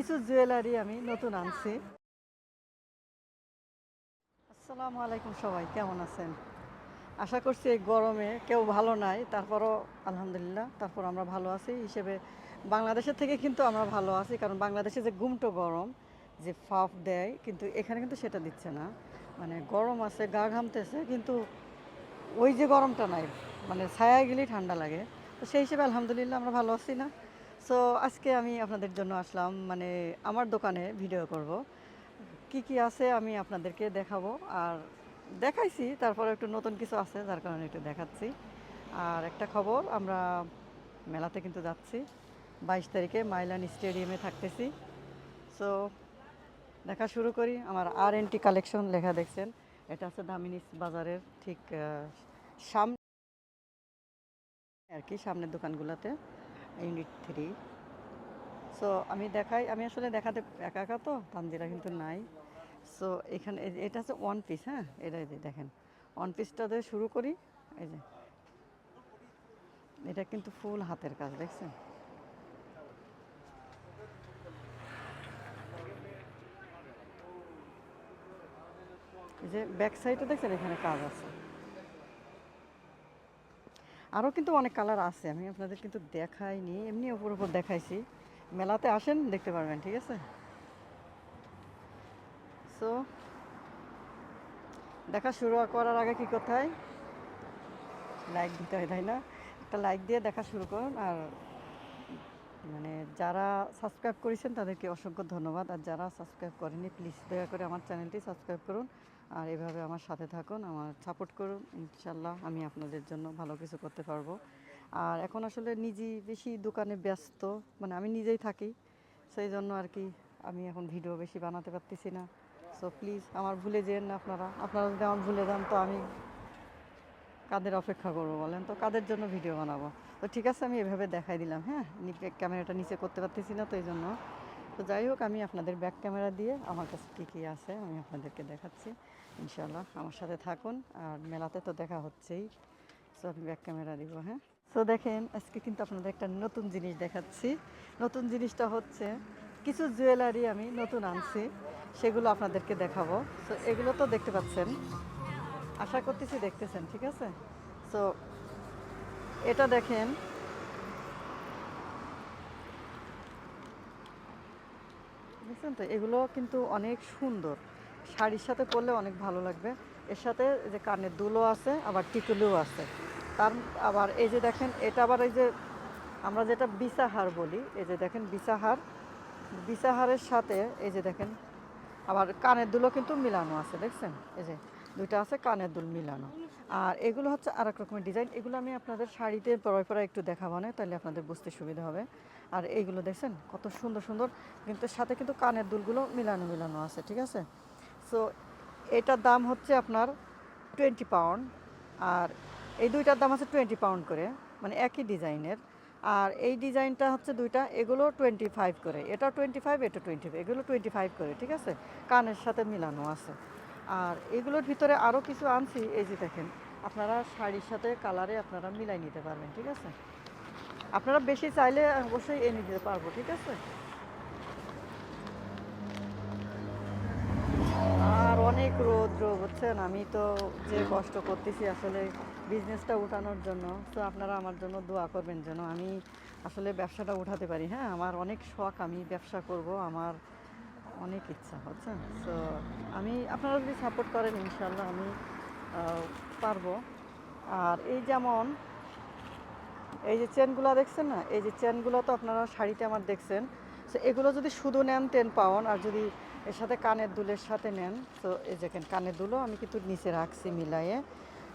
কিছু জুয়েলারি আমি নতুন আনছি। আসসালামু আলাইকুম সবাই, কেমন আছেন? আশা করছি এই গরমে কেউ ভালো নাই, তারপরও আলহামদুলিল্লাহ, তারপর আমরা ভালো আছি। হিসেবে বাংলাদেশের থেকে কিন্তু আমরা ভালো আছি, কারণ বাংলাদেশে যে গুমটো গরম, যে ফাফ দেয়, কিন্তু এখানে কিন্তু সেটা দিচ্ছে না। মানে গরম আছে, গা ঘামতেছে, কিন্তু ওই যে গরমটা নাই মানে ছায়া গেলেই ঠান্ডা লাগে। তো সেই হিসেবে আলহামদুলিল্লাহ আমরা ভালো আছি না। সো আজকে আমি আপনাদের জন্য আসলাম মানে আমার দোকানে ভিডিও করব। কি কি আছে আমি আপনাদেরকে দেখাবো। আর দেখাইছি, তারপরে একটু নতুন কিছু আছে, যার কারণে একটু দেখাচ্ছি। আর একটা খবর, আমরা মেলাতে কিন্তু যাচ্ছি। বাইশ তারিখে মাইলান স্টেডিয়ামে থাকতেছি। সো দেখা শুরু করি। আমার আর এন টি কালেকশন লেখা দেখছেন। এটা আছে দামিনিস বাজারের ঠিক সামনে আর কি, সামনের দোকানগুলোতে। ইউনিট থ্রি সো আমি দেখাই, আমি আসলে দেখাতে একা একা তো, তানজিরা কিন্তু নাই। সো এখানে এটা হচ্ছে ওয়ান পিস হ্যাঁ? এটা এই দেখেন। ওয়ান পিসটা দিয়ে শুরু করি, এই যে। এটা কিন্তু ফুল হাতের কাজ, দেখছেন? যে ব্যাক সাইডে দেখছেন, এখানে কাজ আছে। আরও কিন্তু অনেক কালার আছে, আমি আপনাদের কিন্তু দেখাইনি, এমনি ওপর ওপর দেখাইছি। মেলাতে আসেন, দেখতে পারবেন, ঠিক আছে? সো দেখা শুরু করার আগে কি হয়? লাইক দিতে হয়, তাই না? একটা লাইক দিয়ে দেখা শুরু করুন, আর মানে যারা সাবস্ক্রাইব করেছেন তাদেরকে অসংখ্য ধন্যবাদ। আর যারা সাবস্ক্রাইব করেনি প্লিজ দয়া করে আমার চ্যানেলটি সাবস্ক্রাইব করুন। আর এভাবে আমার সাথে থাকুন, আমার সাপোর্ট করুন। ইনশাল্লাহ আমি আপনাদের জন্য ভালো কিছু করতে পারব। আর এখন আসলে নিজেই বেশি দোকানে ব্যস্ত মানে আমি নিজেই থাকি সেই জন্য আর কি আমি এখন ভিডিও বেশি বানাতে পারতেছি না। সো প্লিজ আমার ভুলে যেন না আপনারা। আপনারা যদি আমার ভুলে যান তো আমি কাদের অপেক্ষা করব বলেন? তো কাদের জন্য ভিডিও বানাবো? তো ঠিক আছে, আমি এভাবে দেখাই দিলাম হ্যাঁ? ক্যামেরাটা নিচে করতে পারতেছি না, তো এই জন্য। তো যাই হোক, আমি আপনাদের ব্যাক ক্যামেরা দিয়ে, আমার কাছে কী কী আছে, আমি আপনাদেরকে দেখাচ্ছি ইনশাল্লাহ আমার সাথে থাকুন, আর মেলাতে তো দেখা হচ্ছেই সো আমি ব্যাক ক্যামেরা দিব হ্যাঁ? সো দেখেন, আজকে কিন্তু আপনাদের একটা নতুন জিনিস দেখাচ্ছি। নতুন জিনিসটা হচ্ছে, কিছু জুয়েলারি আমি নতুন আনছি, সেগুলো আপনাদেরকে দেখাবো। সো এগুলো তো দেখতে পাচ্ছেন, আশা করতেছি দেখতেছেন, ঠিক আছে? সো এটা দেখেন। বুঝছেন তো? এগুলো কিন্তু অনেক সুন্দর। শাড়ির সাথে পরলে অনেক ভালো লাগবে। এর সাথে যে কানের দুলও আছে, আবার টিকুলিও আছে। তার আবার এই যে দেখেন, এটা আবার এই যে আমরা যেটা বিসাহার বলি, এই যে দেখেন বিসাহার বিসাহারের সাথে এই যে দেখেন, আবার কানের দুলও কিন্তু মিলানো আছে, দেখছেন? এই যে দুইটা আছে, কানের দুল মিলানো। আর এগুলো হচ্ছে আর এক রকমের ডিজাইন। এগুলো আমি আপনাদের শাড়িতে পরায় পরায় একটু দেখাবো না, তাহলে আপনাদের বুঝতে সুবিধা হবে। আর এইগুলো দেখছেন, কত সুন্দর সুন্দর, কিন্তু সাথে কিন্তু কানের দুলগুলো মিলানো মিলানো আছে, ঠিক আছে? সো এটার দাম হচ্ছে আপনার টোয়েন্টি পাউন্ড আর এই দুইটার দাম আছে টোয়েন্টি পাউন্ড করে মানে একই ডিজাইনের। আর এই ডিজাইনটা হচ্ছে দুইটা, এগুলো টোয়েন্টি ফাইভ করে এটা টোয়েন্টি ফাইভ এটা টোয়েন্টি এগুলো টোয়েন্টি ফাইভ করে, ঠিক আছে? কানের সাথে মিলানো আছে। আর এগুলোর ভিতরে আরও কিছু আনছি, এই যে দেখেন, আপনারা শাড়ির সাথে কালারে আপনারা মিলাই নিতে পারবেন, ঠিক আছে? আপনারা বেশি চাইলে অবশ্যই এনে দিতে পারব, ঠিক আছে? আর অনেক রৌদ্র, বুঝছেন? আমি তো যে কষ্ট করতেছি আসলে বিজনেসটা উঠানোর জন্য, তো আপনারা আমার জন্য দোয়া করবেন যেন আমি আসলে ব্যবসাটা উঠাতে পারি। হ্যাঁ আমার অনেক শখ আমি ব্যবসা করব, আমার অনেক ইচ্ছা, বুঝছেন? তো আমি, আপনারা যদি সাপোর্ট করেন ইনশাল্লাহ আমি পারব। আর এই যেমন, এই যে চেনগুলো দেখছেন না? এই যে চেনগুলো তো আপনারা শাড়িতে আমার দেখছেন। তো এগুলো যদি শুধু নেন টেন পাউন্ড আর যদি এর সাথে কানের দুলের সাথে নেন তো এই দেখেন, কানের দুলও আমি কিন্তু নিচে রাখছি মিলাইয়ে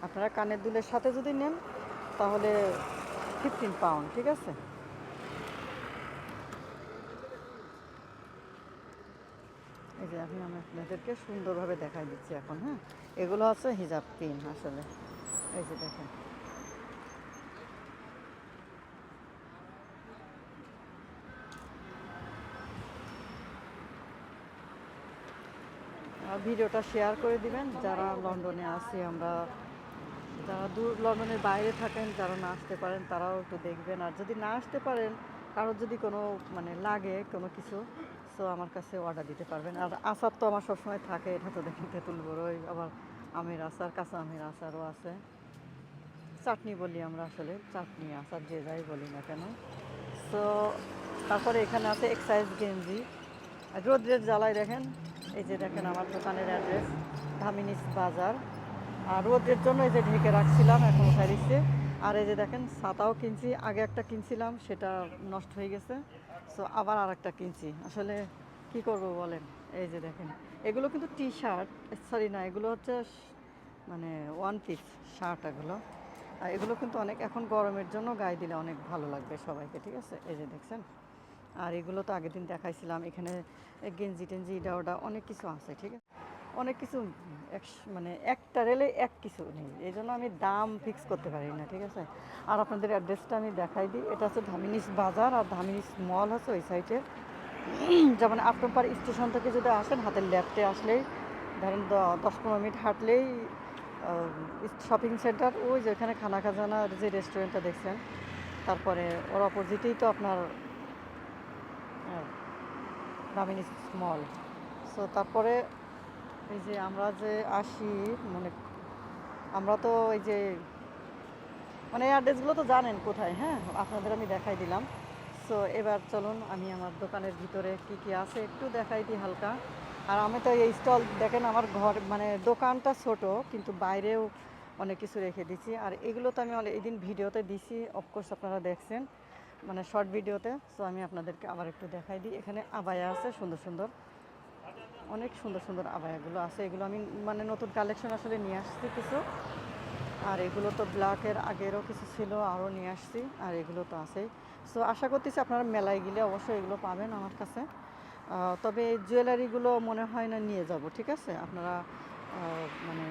আপনারা কানের দুলের সাথে যদি নেন, তাহলে ফিফটিন পাউন্ড ঠিক আছে? এই যে আমি আপনাদেরকে সুন্দরভাবে দেখাই দিচ্ছি এখন হ্যাঁ? এগুলো আছে হিজাব পিন আসলে। এই যে দেখেন। ভিডিওটা শেয়ার করে দিবেন, যারা লন্ডনে আছি আমরা। যারা দূর, লন্ডনের বাইরে থাকেন, যারা না আসতে পারেন, তারাও একটু দেখবেন। আর যদি না আসতে পারেন, কারোর যদি কোনো মানে লাগে কোনো কিছু সো আমার কাছে অর্ডার দিতে পারবেন। আর আচার তো আমার সবসময় থাকে, এটা তো দেখেন তেঁতুল বড়ই। আবার আমের আচার, কাঁচা আমের আচারও আছে। চাটনি বলি আমরা আসলে, চাটনি, আচার যে যাই বলি না কেন। সো তারপরে এখানে আছে এক্সাইজ গেঞ্জি। রোদ্রের জ্বালায় দেখেন, এই যে দেখেন আমার দোকানের অ্যাড্রেস ধামিনিস বাজার। আর রোদ্রের জন্য এই যে ঢেকে রাখছিলাম, এখন উঠাই আর এই যে দেখেন, ছাতাও কিনছি, আগে একটা কিনছিলাম, সেটা নষ্ট হয়ে গেছে। সো আবার আর একটা কিনছি। আসলে কি করব বলেন? এই যে দেখেন, এগুলো কিন্তু টি শার্ট সরি না, এগুলো হচ্ছে মানে ওয়ান পিস শার্ট এগুলো। আর এগুলো কিন্তু অনেক, এখন গরমের জন্য গায়ে দিলে অনেক ভালো লাগবে সবাইকে, ঠিক আছে? এই যে দেখছেন? আর এগুলো তো আগের দিন দেখাইছিলাম, এখানে গেঞ্জি টেঞ্জি ইডা ওডা অনেক কিছু আছে, ঠিক আছে? অনেক কিছু মানে একটা রেলে এক কিছু নেই। এই জন্য আমি দাম ফিক্স করতে পারি না, ঠিক আছে? আর আপনাদের অ্যাড্রেসটা আমি দেখাই দিই। এটা হচ্ছে ধামিনিস বাজার আর ধামিনিস মল আছে ওই সাইডে যেমন আপনার স্টেশন থেকে যদি আসেন, হাতের লেফটে আসলেই, ধরেন দশ পনেরো মিনিট হাঁটলেই শপিং সেন্টার ওই যে এখানে খানা খাজানার যে রেস্টুরেন্টটা দেখছেন, তারপরে ওর অপোজিটেই তো আপনার দামিনিস মল সো তারপরে এই যে আমরা যে আসি মানে আমরা তো এই যে মানে অ্যাড্রেসগুলো তো জানেন কোথায় হ্যাঁ? আপনাদের আমি দেখাই দিলাম। সো এবার চলুন, আমি আমার দোকানের ভিতরে কি কি আছে একটু দেখাই দিই হালকা। আর আমি তো এই স্টল দেখেন আমার ঘর মানে দোকানটা ছোট, কিন্তু বাইরেও অনেক কিছু রেখে দিচ্ছি আর এগুলো তো আমি এই দিন ভিডিওতে দিছি অফকোর্স আপনারা দেখছেন মানে শর্ট ভিডিওতে। সো আমি আপনাদেরকে আবার একটু দেখাই দিই। এখানে আবায়া আছে, সুন্দর সুন্দর। অনেক সুন্দর সুন্দর আবায়াগুলো আছে। এগুলো আমি মানে নতুন কালেকশন আসলে নিয়ে আসছি কিছু। আর এগুলো তো ব্ল্যাকের আগেরও কিছু ছিল, আরও নিয়ে আসছি, আর এগুলো তো আছেই। সো আশা করতেছি আপনারা মেলায় গেলে অবশ্যই এগুলো পাবেন আমার কাছে। তবে জুয়েলারিগুলো মনে হয় না নিয়ে যাব, ঠিক আছে? আপনারা মানে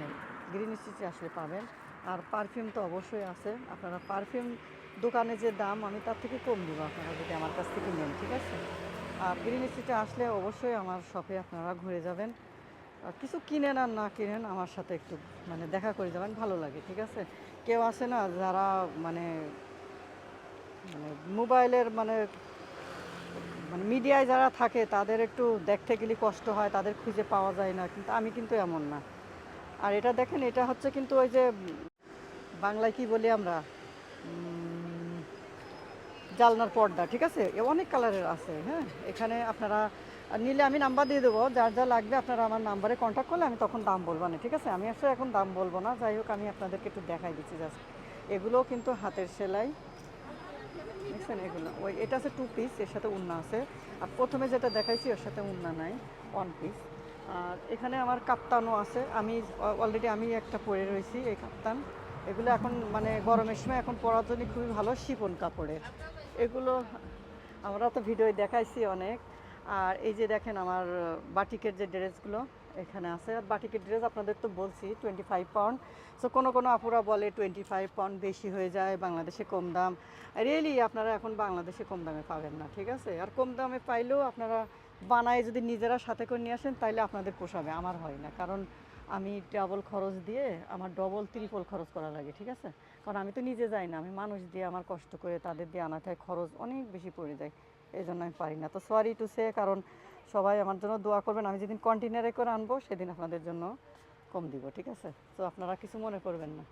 গ্রিন স্টিচে আসলে পাবেন। আর পারফিউম তো অবশ্যই আছে। আপনারা পারফিউম দোকানে যে দাম, আমি তার থেকে কম দিব আপনারা যদি আমার কাছ থেকে নেন, ঠিক আছে? আর গ্রিন স্ট্রিটে আসলে অবশ্যই আমার শপে আপনারা ঘুরে যাবেন। আর কিছু কিনেন আর না কিনেন আমার সাথে একটু মানে দেখা করে যাবেন, ভালো লাগে, ঠিক আছে? কেউ আসে না, যারা মানে মানে মোবাইলের মানে মানে মিডিয়ায় যারা থাকে, তাদের একটু দেখতে গেলে কষ্ট হয়, তাদের খুঁজে পাওয়া যায় না, কিন্তু আমি কিন্তু এমন না। আর এটা দেখেন, এটা হচ্ছে কিন্তু ওই যে বাংলায় কি বলি আমরা? জালনার পর্দা, ঠিক আছে? অনেক কালারের আছে হ্যাঁ? এখানে আপনারা নিলে আমি নাম্বার দিয়ে দেবো, যার যা লাগবে আপনারা আমার নাম্বারে কন্ট্যাক্ট করলে আমি তখন দাম বলব না, ঠিক আছে? আমি আসলে এখন দাম বলব না, যাই হোক, আমি আপনাদেরকে একটু দেখাই দিচ্ছি জাস্ট এগুলোও কিন্তু হাতের সেলাই। দেখছেন এগুলো? ওই, এটা আছে টু পিস এর সাথে উন্না আছে। আর প্রথমে যেটা দেখাইছি, ওর সাথে উন্না নাই ওয়ান পিস আর এখানে আমার কাপ্তানও আছে, আমি অলরেডি আমি একটা পরে রয়েছি, এই কাপ্তান। এগুলো এখন মানে গরমের সময় এখন পরার জন্য খুবই ভালো শিপন কাপড়ের। এগুলো আমরা তো ভিডিও দেখাইছি অনেক। আর এই যে দেখেন আমার বাটিকের যে ড্রেসগুলো এখানে আছে। আর বাটিকের ড্রেস আপনাদের তো বলছি টোয়েন্টি ফাইভ পাউন্ড সো কোনো কোনো আপুরা বলে টোয়েন্টি ফাইভ পাউন্ড বেশি হয়ে যায়, বাংলাদেশে কম দাম। রিয়েলি আপনারা এখন বাংলাদেশে কম দামে পাবেন না, ঠিক আছে? আর কম দামে পাইলেও আপনারা বানায় যদি নিজেরা সাথে করে নিয়ে আসেন তাহলে আপনাদের পোষাবে, আমার হয় না। কারণ আমি ডাবল খরচ দিয়ে আমার ডবল ত্রিপল খরচ করা লাগে, ঠিক আছে? কারণ আমি তো নিজে যাই না, আমি মানুষ দিয়ে আমার কষ্ট করে তাদের দিয়ে আনাতে হয় খরচ অনেক বেশি পড়ে যায় এই জন্য আমি পারি না। তো সরি টু সে কারণ সবাই আমার জন্য দোয়া করবেন, আমি যেদিন কন্টেনারে করে আনব, সেদিন আপনাদের জন্য কম দিব, ঠিক আছে? তো আপনারা কিছু মনে করবেন না।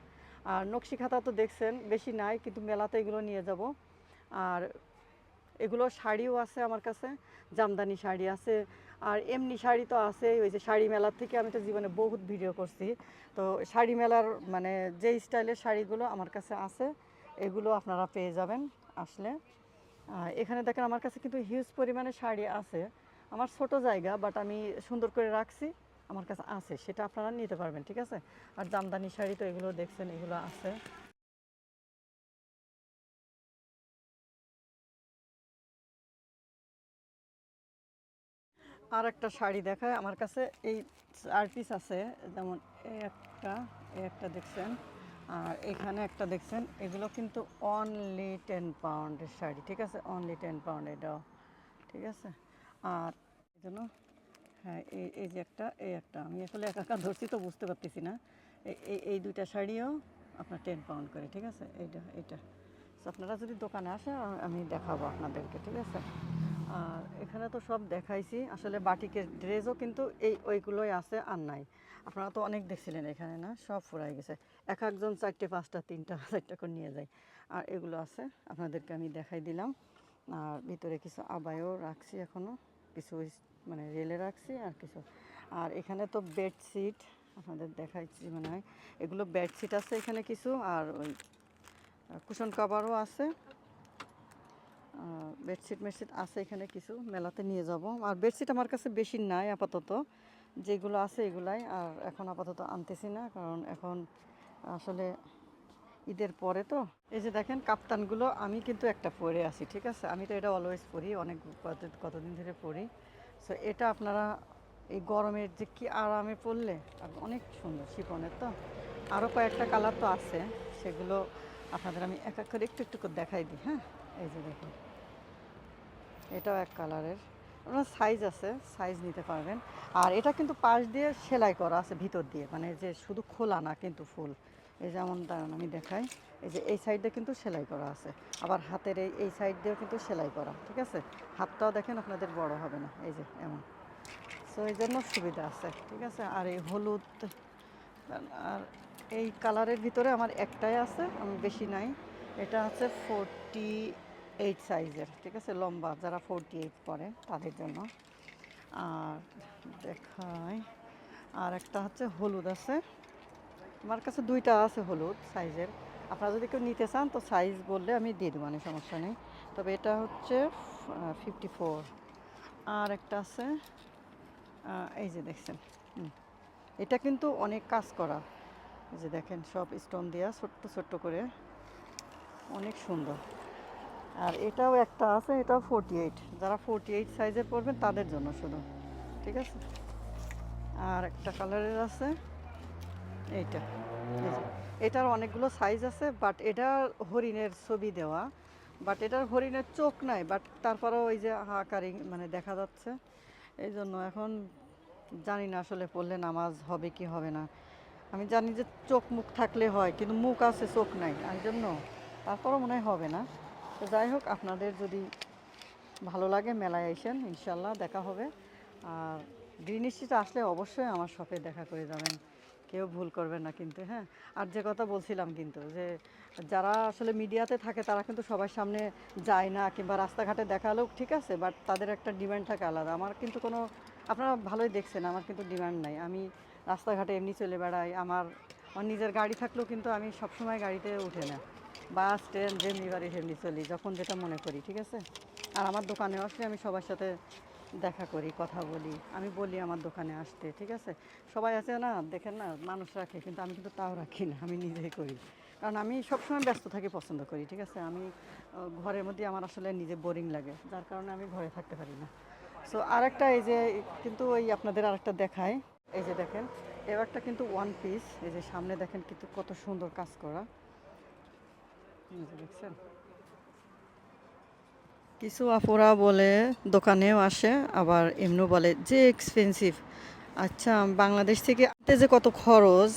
আর নকশি খাতা তো দেখছেন, বেশি নাই, কিন্তু মেলাতে এগুলো নিয়ে যাব। আর এগুলো শাড়িও আছে আমার কাছে, জামদানি শাড়ি আছে আর এমনি শাড়ি তো আছে ওই যে শাড়ি মেলার থেকে আমি তো জীবনে বহুত ভিডিও করছি। তো শাড়ি মেলার মানে যে স্টাইলের শাড়িগুলো আমার কাছে আছে, এগুলো আপনারা পেয়ে যাবেন আসলে। এখানে দেখেন আমার কাছে কিন্তু হিউজ পরিমাণে শাড়ি আছে। আমার ছোট জায়গা বাট আমি সুন্দর করে রাখছি, আমার কাছে আছে, সেটা আপনারা নিতে পারবেন, ঠিক আছে? আর জামদানি শাড়ি তো এগুলো দেখছেন, এগুলো আছে। আর একটা শাড়ি দেখায়। আমার কাছে এই চার পিস আছে। যেমন এই একটা এই একটা দেখছেন। আর এখানে একটা দেখছেন, এগুলো কিন্তু অনলি টেন পাউন্ডের শাড়ি, ঠিক আছে? অনলি টেন পাউন্ড এটাও ঠিক আছে? আর জন্য হ্যাঁ এই এই যে একটা, এই একটা, আমি আসলে একা একা ধরছি তো বুঝতে পারতেছি না। এই এই দুইটা শাড়িও আপনার টেন পাউন্ড করে, ঠিক আছে? এইটা এইটা। আপনারা যদি দোকানে আসে আমি দেখাবো আপনাদেরকে, ঠিক আছে? আর এখানে তো সব দেখাইছি। আসলে বাটিকের ড্রেসও কিন্তু এই ওইগুলোই আছে আর নাই। আপনারা তো অনেক দেখছিলেন এখানে, না? সব ফুরাই গেছে। এক একজন চারটে, পাঁচটা, তিনটা, চারটা করে নিয়ে যায়। আর এগুলো আছে, আপনাদেরকে আমি দেখাই দিলাম। আর ভিতরে কিছু আবায়ও রাখছি এখনও কিছু মানে রেলে রাখছি আর কিছু। আর এখানে তো বেডশিট, আপনাদের দেখাইছি মনে এগুলো বেডশিট আছে এখানে কিছু, আর ওই কুশন কাভারও আছে। বেডশিট মেডশিট আছে এখানে কিছু, মেলাতে নিয়ে যাব। আর বেডশিট আমার কাছে বেশি নাই আপাতত। যেগুলো আছে এগুলাই, আর এখন আপাতত আনতেছি না, কারণ এখন আসলে ঈদের পরে তো। এই যে দেখেন, কাপ্তানগুলো আমি কিন্তু একটা পরে আছি, ঠিক আছে? আমি তো এটা অলওয়েজ পরি, অনেক কত- কতদিন ধরে পরি। সো এটা আপনারা এই গরমের যে কি আরামে আর অনেক সুন্দর শিপনের তো। আরও কয়েকটা কালার তো আছে, সেগুলো আপনাদের আমি এক এক করে একটু একটু করে দেখাই দিই হ্যাঁ? এই যে দেখুন। এটাও এক কালারের। আপনার সাইজ আছে সাইজ নিতে পারবেন। আর এটা কিন্তু পাশ দিয়ে সেলাই করা আছে, ভিতর দিয়ে। মানে যে শুধু খোলা না, কিন্তু ফুল। এই যেমন দাঁড়ান, আমি দেখাই। এই যে এই সাইডে কিন্তু সেলাই করা আছে। আবার হাতের এই এই সাইড দিয়েও কিন্তু সেলাই করা, ঠিক আছে? হাতটাও দেখেন আপনাদের বড় হবে না। এই যে এমন। সো এই জন্য সুবিধা আছে, ঠিক আছে? আর এই হলুদ, আর এই কালারের ভিতরে আমার একটাই আছে, আমি বেশি নাই। এটা হচ্ছে ফোরটি এইট সাইজের ঠিক আছে? লম্বা, যারা ফোরটি এইট পরে, তাদের জন্য। আর দেখাই, আর একটা হচ্ছে হলুদ আছে। আমার কাছে দুইটা আছে হলুদ সাইজের আপনারা যদি কেউ নিতে চান, তো সাইজ বললে আমি দিয়ে দেবো মানে সমস্যা নেই। তবে এটা হচ্ছে ফিফটি ফোর আর একটা আছে এই যে দেখছেন। এটা কিন্তু অনেক কাজ করা। এই যে দেখেন, সব স্টোন দেওয়া ছোট্ট ছোট্ট করে অনেক সুন্দর। আর এটাও একটা আছে, এটাও ফোরটি এইট যারা ফোরটি এইট সাইজের পরবেন, তাদের জন্য শুধু। ঠিক আছে? আর একটা কালারের আছে, এইটা। এটার অনেকগুলো সাইজ আছে বাট এটা হরিণের ছবি দেওয়া। বাট এটার হরিণের চোখ নাই বাট তারপরেও ওই যে হাকারি মানে দেখা যাচ্ছে। এই জন্য এখন জানি না আসলে পড়লে নামাজ হবে কি হবে না। আমি জানি যে চোখ মুখ থাকলে হয়, কিন্তু মুখ আছে, চোখ নাই। এই জন্য তারপরও মনে হয় হবে না। তো যাই হোক, আপনাদের যদি ভালো লাগে মেলায় আইসেন ইনশাল্লাহ দেখা হবে। আর গ্রিন স্ট্রিট আসলে অবশ্যই আমার শপে দেখা করে যাবেন। কেউ ভুল করবেন না কিন্তু হ্যাঁ। আর যে কথা বলছিলাম কিন্তু, যে যারা আসলে মিডিয়াতে থাকে, তারা কিন্তু সবার সামনে যায় না, কিংবা রাস্তাঘাটে দেখালেও ঠিক আছে বাট তাদের একটা ডিমান্ড থাকে আলাদা। আমার কিন্তু কোনো, আপনারা ভালোই দেখছেন, আমার কিন্তু ডিমান্ড নাই। আমি রাস্তাঘাটে এমনি চলে বেড়াই আমার নিজের গাড়ি থাকলেও কিন্তু আমি সবসময় গাড়িতে উঠে না। বাস, ট্রেন যেমনি বাড়ি সেমনি চলি, যখন যেটা মনে করি, ঠিক আছে? আর আমার দোকানে আসলে আমি সবার সাথে দেখা করি, কথা বলি। আমি বলি আমার দোকানে আসতে, ঠিক আছে? সবাই আছে না, দেখেন না, মানুষ রাখে, কিন্তু আমি কিন্তু তাও রাখি না, আমি নিজেই করি। কারণ আমি সবসময় ব্যস্ত থাকি পছন্দ করি, ঠিক আছে? আমি ঘরের মধ্যে আমার আসলে নিজে বোরিং লাগে, যার কারণে আমি ঘরে থাকতে পারি না। সো আরেকটা এই যে, কিন্তু ওই আপনাদের আরেকটা দেখায় এই যে দেখেন এবারটা কিন্তু ওয়ান পিস এই যে সামনে দেখেন কিন্তু কত সুন্দর কাজ করা। কিছু আপুরা বলে দোকানেও আসে আবার এমনিও বলে যে এক্সপেন্সিভ আচ্ছা বাংলাদেশ থেকে আনতে যে কত খরচ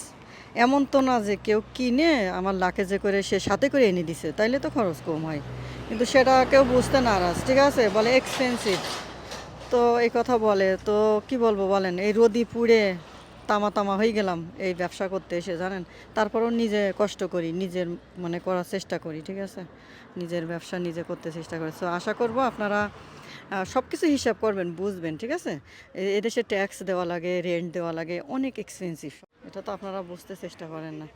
এমন তো না যে কেউ কিনে আমার লাকেজে করে সে সাথে করে এনে দিছে তাইলে তো খরচ কম হয় কিন্তু সেটা কেউ বুঝতে নারাজ ঠিক আছে বলে এক্সপেন্সিভ তো এই কথা বলে তো কি বলব বলেন এই রোদি পুড়ে তামা তামা হয়ে গেলাম এই ব্যবসা করতে এসে, জানেন? তারপরও নিজে কষ্ট করি, নিজের মানে করার চেষ্টা করি, ঠিক আছে? নিজের ব্যবসা নিজে করতে চেষ্টা করি। তো আশা করব আপনারা সব কিছু হিসাব করবেন, বুঝবেন, ঠিক আছে? এদেশে ট্যাক্স দেওয়া লাগে রেন্ট দেওয়া লাগে, অনেক এক্সপেন্সিভ এটা তো আপনারা বুঝতে চেষ্টা করেন না।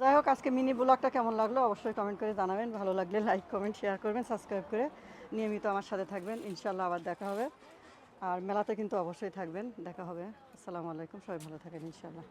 যাই হোক, আজকে মিনি ব্লগটা কেমন লাগল? অবশ্যই কমেন্ট করে জানাবেন। ভালো লাগলে লাইক কমেন্ট শেয়ার করবেন সাবস্ক্রাইব করে নিয়মিত আমার সাথে থাকবেন। ইনশাল্লাহ আবার দেখা হবে। আর মেলাতে কিন্তু অবশ্যই থাকবেন। দেখা হবে। আসসালামু আলাইকুম। সবাই ভালো থাকেন ইনশাল্লাহ